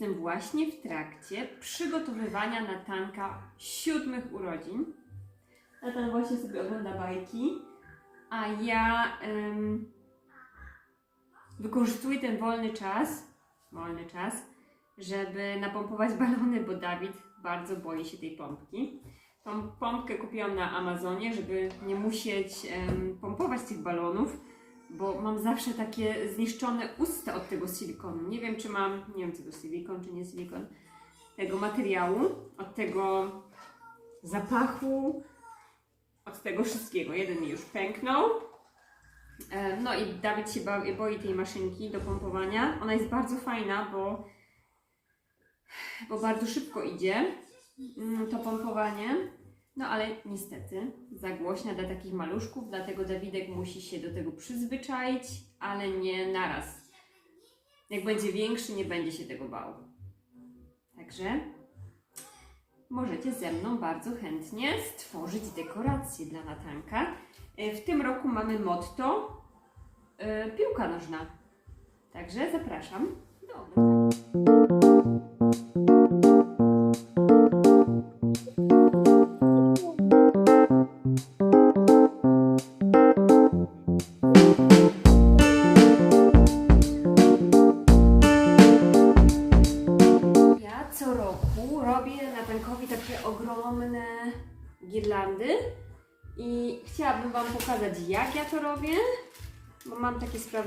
Jestem właśnie w trakcie przygotowywania Natanka siódmych urodzin. Natan właśnie sobie ogląda bajki, a ja em, wykorzystuję ten wolny czas, wolny czas, żeby napompować balony, bo Dawid bardzo boi się tej pompki. Tą pompkę kupiłam na Amazonie, żeby nie musieć em, pompować tych balonów, bo mam zawsze takie zniszczone usta od tego silikonu. Nie wiem, czy mam, nie wiem, czy to silikon, czy nie silikon, tego materiału, od tego zapachu, od tego wszystkiego. Jeden mi już pęknął. E, No i Dawid się boi tej maszynki do pompowania. Ona jest bardzo fajna, bo, bo bardzo szybko idzie mm, to pompowanie. No ale niestety za głośna dla takich maluszków, dlatego Dawidek musi się do tego przyzwyczaić, ale nie naraz. Jak będzie większy, nie będzie się tego bał. Także możecie ze mną bardzo chętnie stworzyć dekoracje dla Natanka. E, W tym roku mamy motto e, piłka nożna. Także zapraszam do oglądania.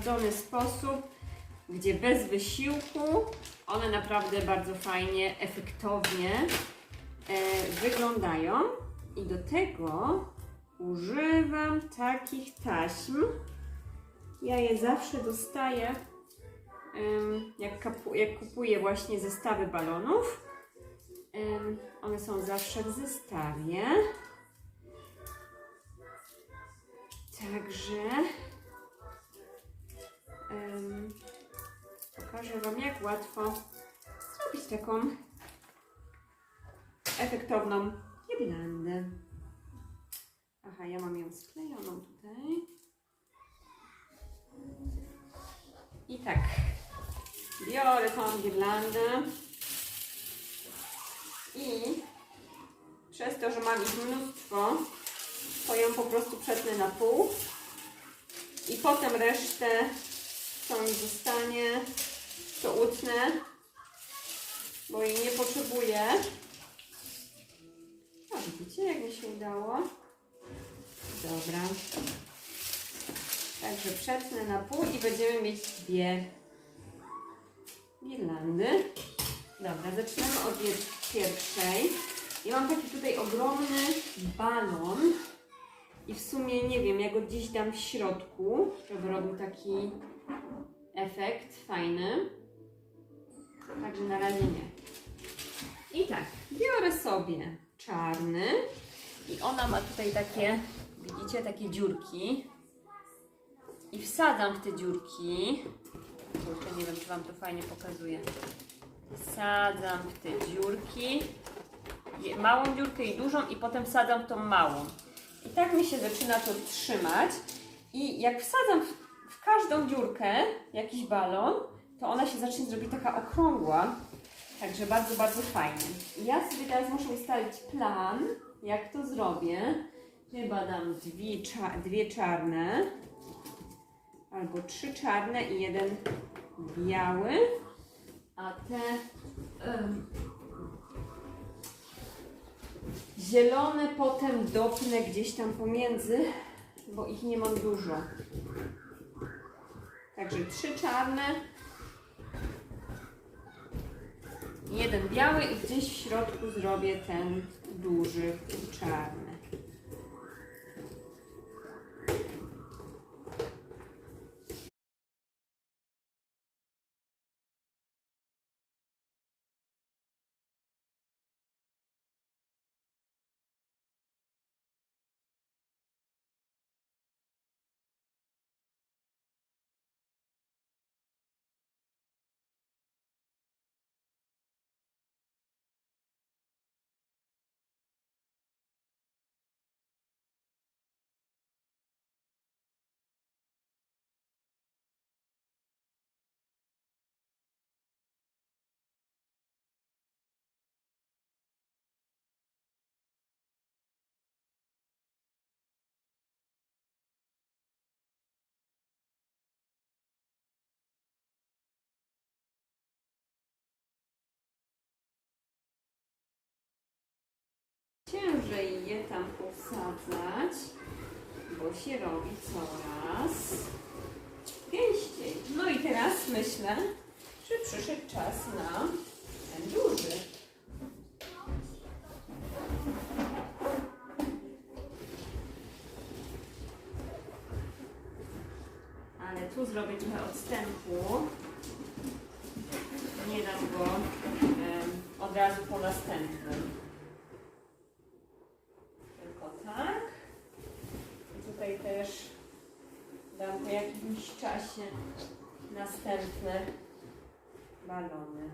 Sprawdzony sposób, gdzie bez wysiłku one naprawdę bardzo fajnie, efektownie e, wyglądają i do tego używam takich taśm. Ja je zawsze dostaję jak, jak kupuję właśnie zestawy balonów. One są zawsze w zestawie. Także ym, pokażę Wam, jak łatwo zrobić taką efektowną girlandę. Aha, ja mam ją sklejoną tutaj. I tak, biorę tą girlandę i przez to, że mam ich mnóstwo, to ją po prostu przetnę na pół i potem resztę, co mi zostanie, to utnę, bo jej nie potrzebuję. A widzicie, jak mi się udało? Dobra. Także przetnę na pół i będziemy mieć dwie girlandy. Dobra, zaczynamy od pierwszej. Ja mam taki tutaj ogromny balon i w sumie nie wiem, ja go gdzieś dam w środku, żeby robił taki efekt fajny. Także na razie nie. I tak, biorę sobie czarny i ona ma tutaj takie, widzicie, takie dziurki i wsadzam w te dziurki. Kurczę, nie wiem, czy Wam to fajnie pokazuje. Wsadzam w te dziurki. Małą dziurkę i dużą i potem wsadzam w tą małą. I tak mi się zaczyna to trzymać. I jak wsadzam w każdą dziurkę jakiś balon, to ona się zacznie zrobić taka okrągła. Także bardzo, bardzo fajnie. Ja sobie teraz muszę ustalić plan, jak to zrobię. Chyba dam dwie, cza- dwie czarne albo trzy czarne i jeden biały, a te em, zielone potem dopnę gdzieś tam pomiędzy, bo ich nie mam dużo. Także trzy czarne, jeden biały i gdzieś w środku zrobię ten duży czarny. Dobrze je tam posadzać, bo się robi coraz gęściej. No i teraz myślę, że przyszedł czas na ten duży. Ale tu zrobię trochę odstępu. Nie dam go em, od razu po następnym. Tylko tak. I tutaj też dam po jakimś czasie następne balony.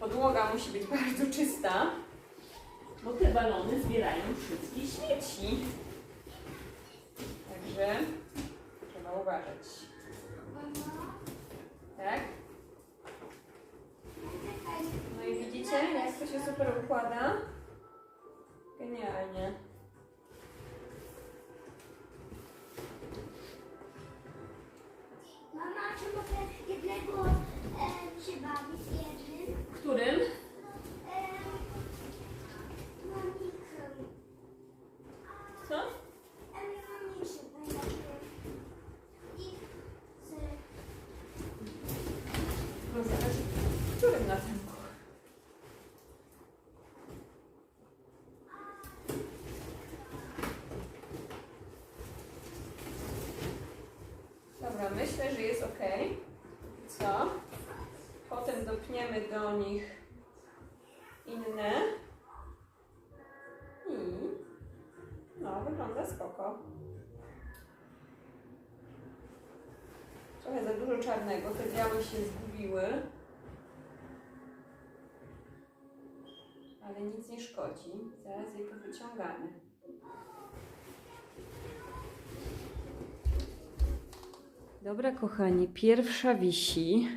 Podłoga musi być bardzo czysta, bo te balony zbierają wszystkie śmieci. Także trzeba uważać. Tak? No i widzicie, jak to się super układa? Коняня. Мама, чому це і для myślę, że jest ok. Co? Potem dopniemy do nich inne. I no, wygląda spoko. Trochę za dużo czarnego, te białe się zgubiły. Ale nic nie szkodzi. Zaraz je powyciągamy. Dobra, kochani, pierwsza wisi.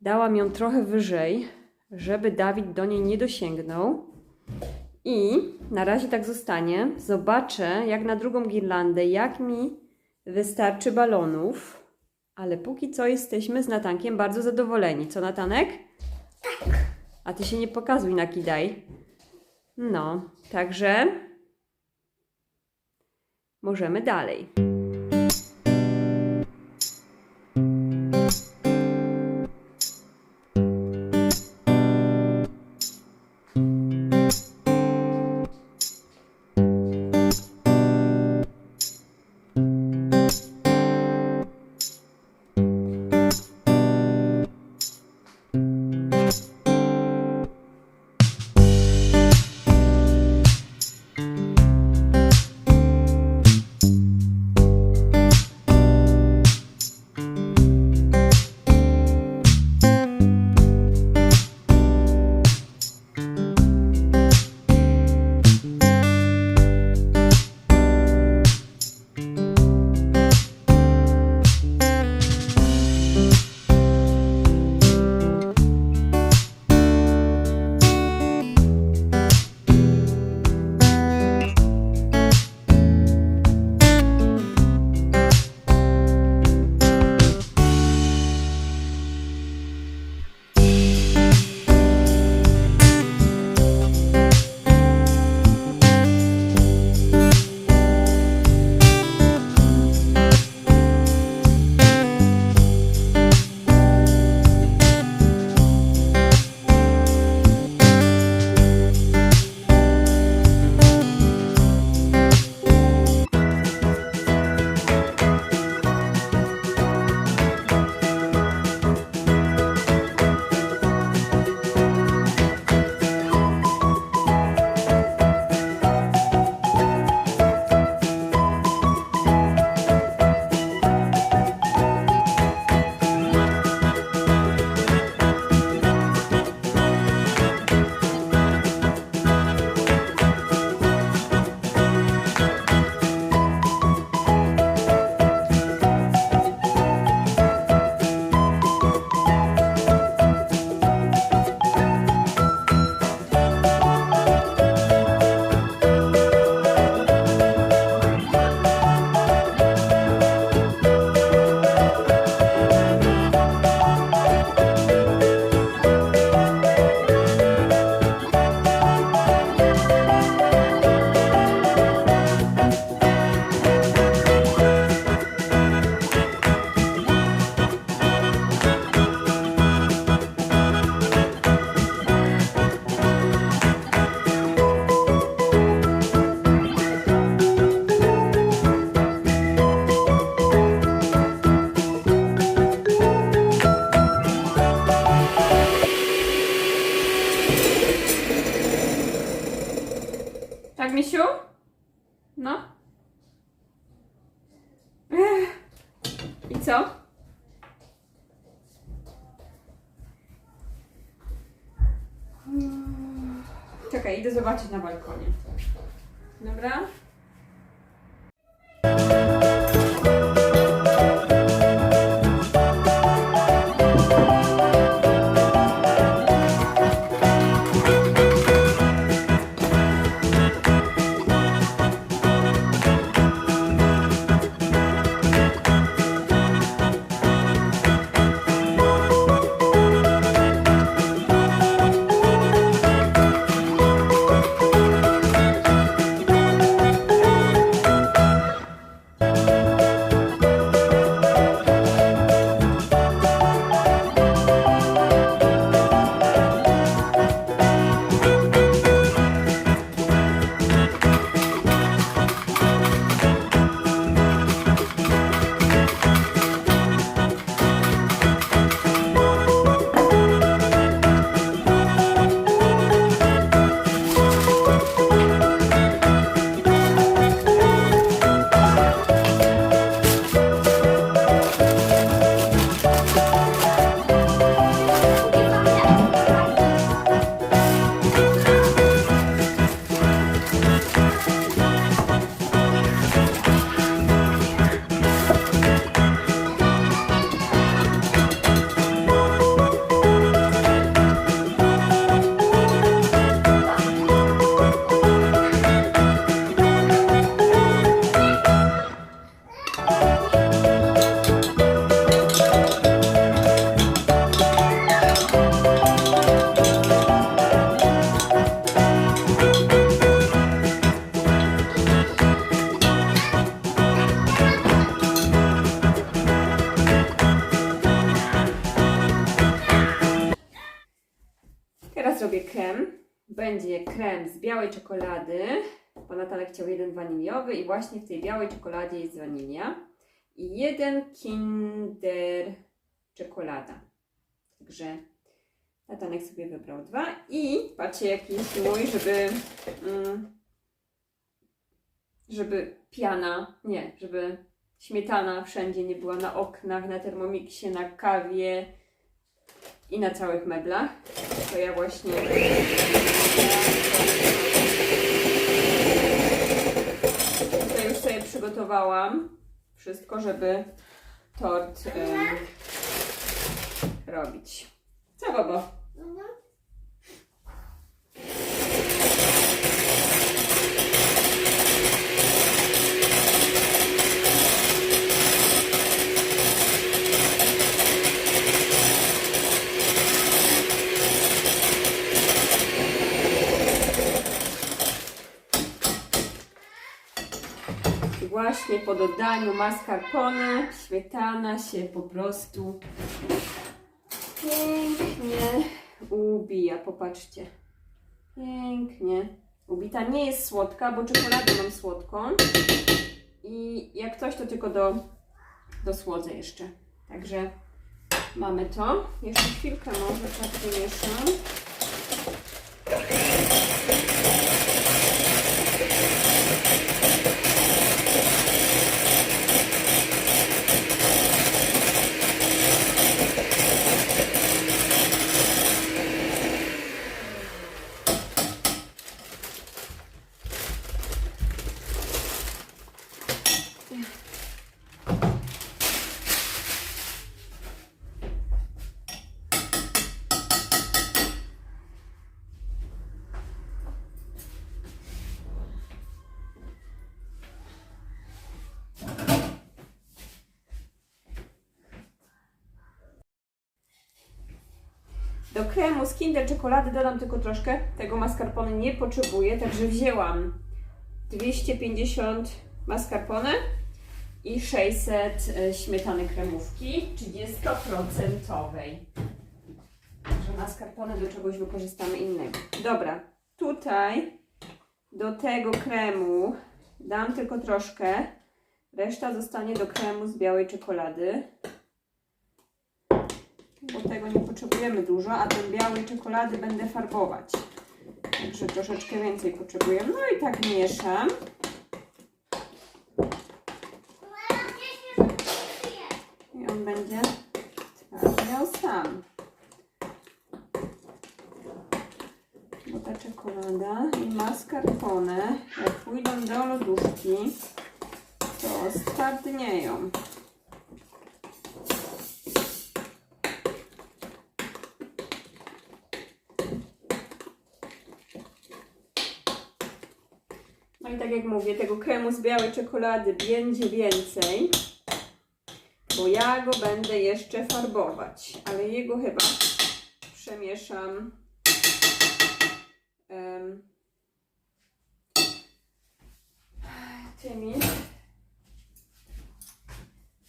Dałam ją trochę wyżej, żeby Dawid do niej nie dosięgnął. I na razie tak zostanie. Zobaczę, jak na drugą girlandę, jak mi wystarczy balonów. Ale póki co jesteśmy z Natankiem bardzo zadowoleni. Co, Natanek? Tak. A ty się nie pokazuj na kidaj. No, także możemy dalej. Czekaj, idę zobaczyć na balkonie. Dobra? Właśnie w tej białej czekoladzie jest wanilia. I jeden Kinder czekolada. Także Natanek sobie wybrał dwa. I patrzcie jaki jest mój, żeby... Mm, żeby piana, nie, żeby śmietana wszędzie nie była na oknach, na termomiksie, na kawie i na całych meblach. To ja właśnie tutaj już sobie przygotowałam wszystko, żeby tort robić. Co babo? I po dodaniu mascarpone śmietana się po prostu pięknie ubija. Popatrzcie. Pięknie ubita. Nie jest słodka, bo czekoladę mam słodką. I jak coś, to tylko do, do słodze jeszcze. Także mamy to. Jeszcze chwilkę może tak wymieszam. Do kremu z Kinder czekolady dodam tylko troszkę. Tego mascarpone nie potrzebuję, także wzięłam 250 mascarpone i 600 e, śmietany kremówki 30%. Także mascarpone do czegoś wykorzystamy innego. Dobra, tutaj do tego kremu dam tylko troszkę. Reszta zostanie do kremu z białej czekolady bo tego nie potrzebujemy dużo, a ten białej czekolady będę farbować. Także troszeczkę więcej potrzebuję. No i tak mieszam. I on będzie miał sam. Bo ta czekolada i mascarpone, jak pójdą do lodówki, to stwardnieją. Tak jak mówię, tego kremu z białej czekolady będzie więcej, bo ja go będę jeszcze farbować, ale jego chyba przemieszam em, tymi,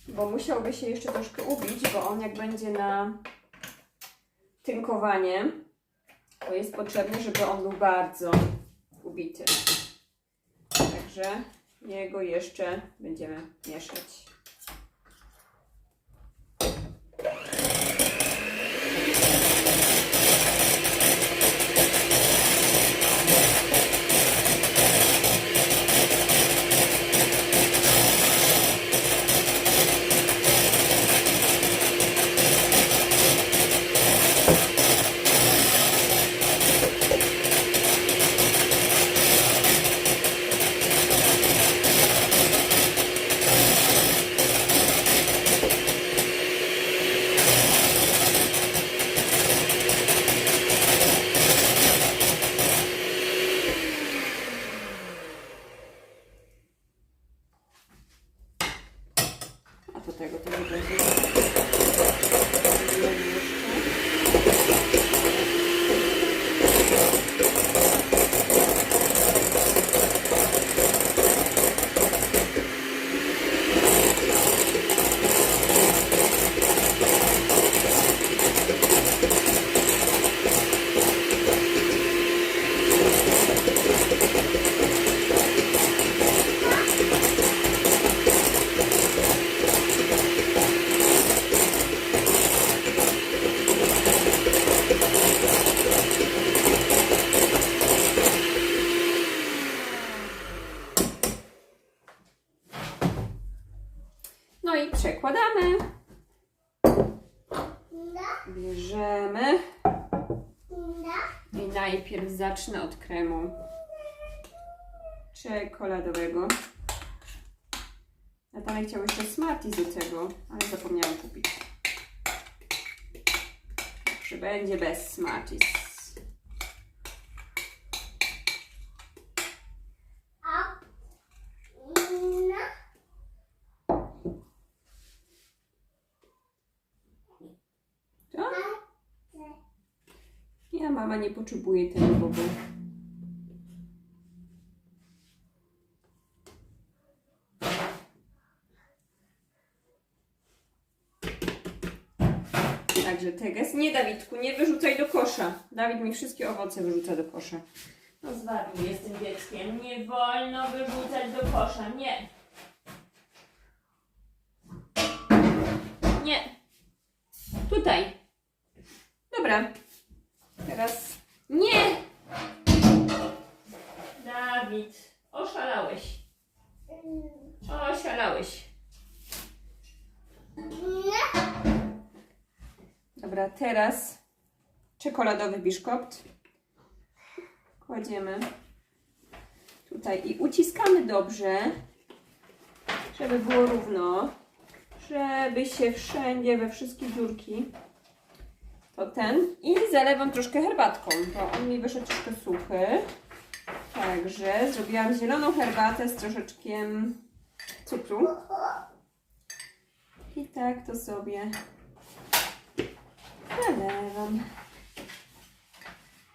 bo musiałby się jeszcze troszkę ubić, bo on jak będzie na tynkowanie, to jest potrzebne, żeby on był bardzo ubity. Także jego jeszcze będziemy mieszać. A do tego to nie będzie. I przekładamy. Bierzemy. I najpierw zacznę od kremu czekoladowego. Natalia chciała jeszcze Smarties do tego, ale zapomniałam kupić. Także będzie bez Smarties. Co? Ja mama nie potrzebuje tego bobu. Także teges. Nie, Dawidku, nie wyrzucaj do kosza. Dawid mi wszystkie owoce wyrzuca do kosza. No zwariuję z tym dzieckiem. Nie wolno wyrzucać do kosza. Nie. Nie. Tutaj. Dobra. Teraz. Nie! Dawid, oszalałeś. Oszalałeś. Dobra, teraz czekoladowy biszkopt. Kładziemy tutaj i uciskamy dobrze, żeby było równo, żeby się wszędzie, we wszystkie dziurki ten i zalewam troszkę herbatką, bo on mi wyszedł troszkę suchy. Także zrobiłam zieloną herbatę z troszeczkiem cukru. I tak to sobie zalewam.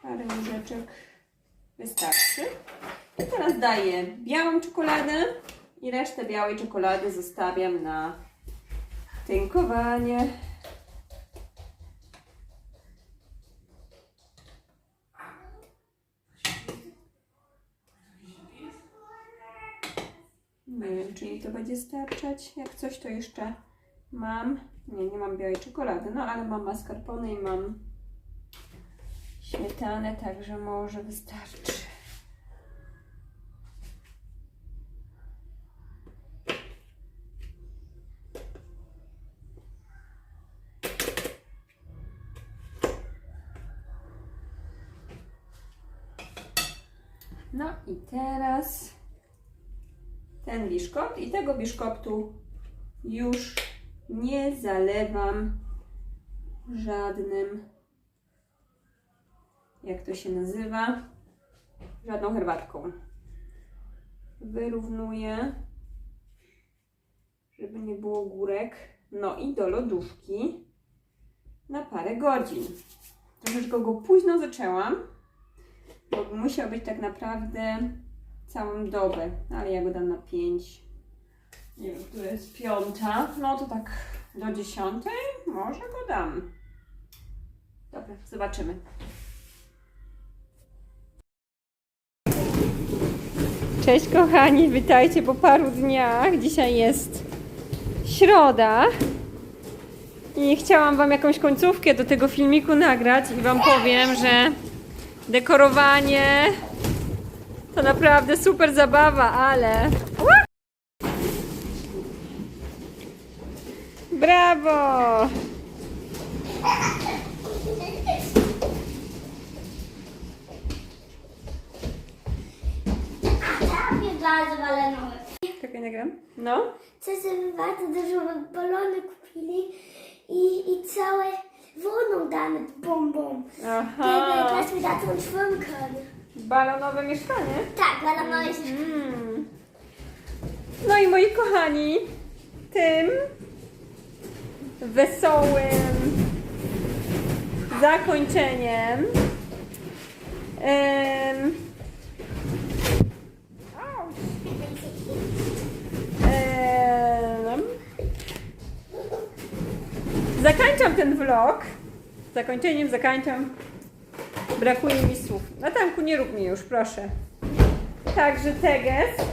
Parę łyżeczek wystarczy. I teraz daję białą czekoladę i resztę białej czekolady zostawiam na tynkowanie. Nie wiem, czy jej to będzie starczać. Jak coś, to jeszcze mam. Nie, nie mam białej czekolady, no ale mam mascarpone i mam Śmietanę także może wystarczy. No i teraz ten biszkopt i tego biszkoptu już nie zalewam żadnym, jak to się nazywa, żadną herbatką. Wyrównuję, żeby nie było górek. No i do lodówki na parę godzin. Troszeczkę go późno zaczęłam, bo musiał być tak naprawdę całą dobę, ale ja go dam na 5. Nie wiem, która jest piąta. No to tak do dziesiątej może go dam. Dobra, zobaczymy. Cześć kochani, witajcie po paru dniach. Dzisiaj jest środa. I chciałam Wam jakąś końcówkę do tego filmiku nagrać i Wam powiem, że dekorowanie to naprawdę super zabawa, ale... Brawo! Takie bardzo balenowe. Czekaj, nagram. No. Czasem bardzo dużo balony kupili i, i całe wodą dane bombą. Aha. Teraz mi da tą czwórkę. Balonowe mieszkanie. Tak, balonowe jest Mm. No i moi kochani, tym wesołym zakończeniem em, auć, em, zakończam ten vlog. Zakończeniem zakończam. Brakuje mi słów. Natanku, nie rób mi już, proszę. Także teges.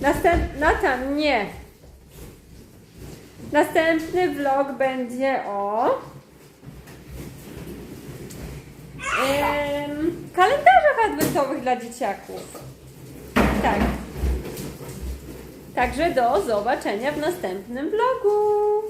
Następ... Natan, nie. Następny vlog będzie o em, kalendarzach adwentowych dla dzieciaków. Tak. Także do zobaczenia w następnym vlogu.